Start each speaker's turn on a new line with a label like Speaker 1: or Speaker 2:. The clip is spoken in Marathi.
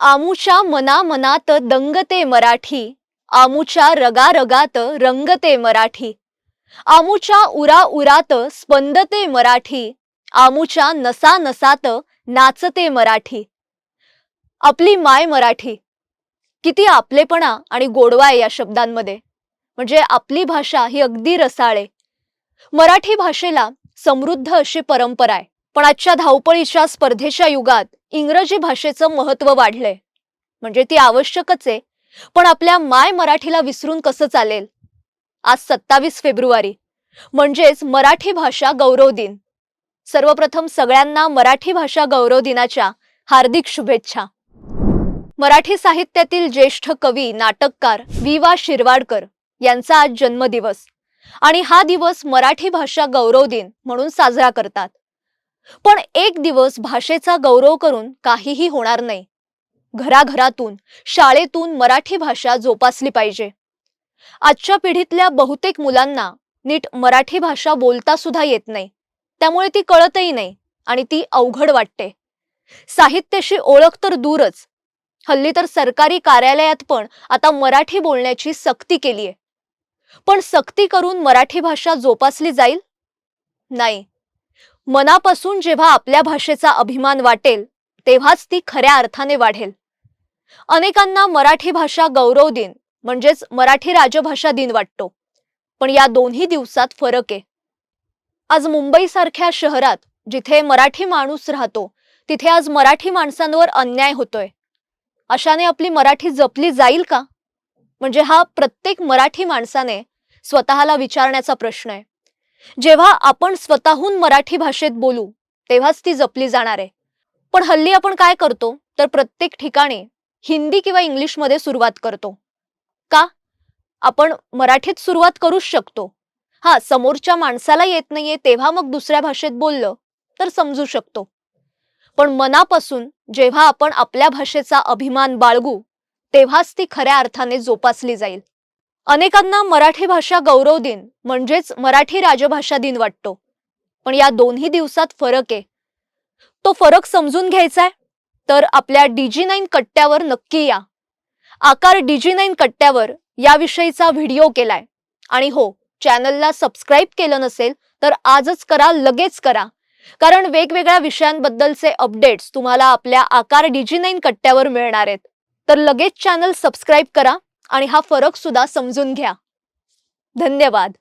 Speaker 1: आमुच्या मना मनात दंगते मराठी आमुच्या रगा रगात रंगते मराठी आमुच्या उरा उरात स्पंदते मराठी आमुच्या नसा नसात नाचते मराठी. आपली माय मराठी. किती आपलेपणा आणि गोडवा आहे या शब्दांमध्ये. म्हणजे आपली भाषा ही अगदी रसाळे. मराठी भाषेला समृद्ध अशी परंपरा आहे. पण आजच्या धावपळीच्या स्पर्धेच्या युगात इंग्रजी भाषेचं महत्त्व वाढलंय. म्हणजे ती आवश्यकच आहे. पण आपल्या माय मराठीला विसरून कसं चालेल? आज सत्तावीस फेब्रुवारी. म्हणजेच मराठी भाषा गौरव दिन. सर्वप्रथम सगळ्यांना मराठी भाषा गौरव दिनाच्या हार्दिक शुभेच्छा. मराठी साहित्यातील ज्येष्ठ कवी नाटककार वि वा. शिरवाडकर यांचा आज जन्मदिवस. आणि हा दिवस मराठी भाषा गौरव दिन म्हणून साजरा करतात. पण एक दिवस भाषेचा गौरव करून काहीही होणार नाही. घराघरातून शाळेतून मराठी भाषा जोपासली पाहिजे. आजच्या पिढीतल्या बहुतेक मुलांना नीट मराठी भाषा बोलता सुद्धा येत नाही. त्यामुळे ती कळतही नाही आणि ती अवघड वाटते. साहित्याशी ओळख तर दूरच. हल्ली तर सरकारी कार्यालयात पण आता मराठी बोलण्याची सक्ती केली आहे पण सक्ती करून मराठी भाषा जोपासली जाईल? नाही. मनापासून जेव्हा आपल्या भाषेचा अभिमान वाटेल तेव्हाच ती खऱ्या अर्थाने वाढेल. अनेकांना मराठी भाषा गौरव दिन म्हणजेच मराठी राजभाषा दिन वाटतो. पण या दोन्ही दिवसात फरक आहे. आज मुंबईसारख्या शहरात जिथे मराठी माणूस राहतो तिथे आज मराठी माणसांवर अन्याय होतोय. अशाने आपली मराठी जपली जाईल का? म्हणजे हा प्रत्येक मराठी माणसाने स्वतःला विचारण्याचा प्रश्न आहे. जेव्हा आपण स्वतःहून मराठी भाषेत बोलू तेव्हाच ती जपली जाणार आहे. पण हल्ली आपण काय करतो तर प्रत्येक ठिकाणी हिंदी किंवा इंग्लिशमध्ये सुरुवात करतो. का? आपण मराठीत सुरुवात करूच शकतो. हा समोरच्या माणसाला येत नाहीये तेव्हा मग दुसऱ्या भाषेत बोललं तर समजू शकतो. पण मनापासून जेव्हा आपण आपल्या भाषेचा अभिमान बाळगू तेव्हाच ती खऱ्या अर्थाने जोपासली जाईल. अनेकांना मराठी भाषा गौरव दिन म्हणजेच मराठी राजभाषा दिन वाटतो. पण या दोन्ही दिवसात फरक आहे. तो फरक समजून घ्यायचा आहे तर आपल्या डीजी नाईन कट्ट्यावर नक्की या. आकार डीजी नाईन कट्ट्यावर याविषयीचा व्हिडिओ केलाय. आणि हो चॅनलला सबस्क्राईब केलं नसेल तर आजच करा लगेच करा. कारण वेगवेगळ्या विषयांबद्दलचे अपडेट्स तुम्हाला आपल्या आकार डीजी नाईन कट्ट्यावर मिळणार आहेत. तर लगेच चॅनल सबस्क्राईब करा. आणि हा फरक सुद्धा समजून घ्या. धन्यवाद.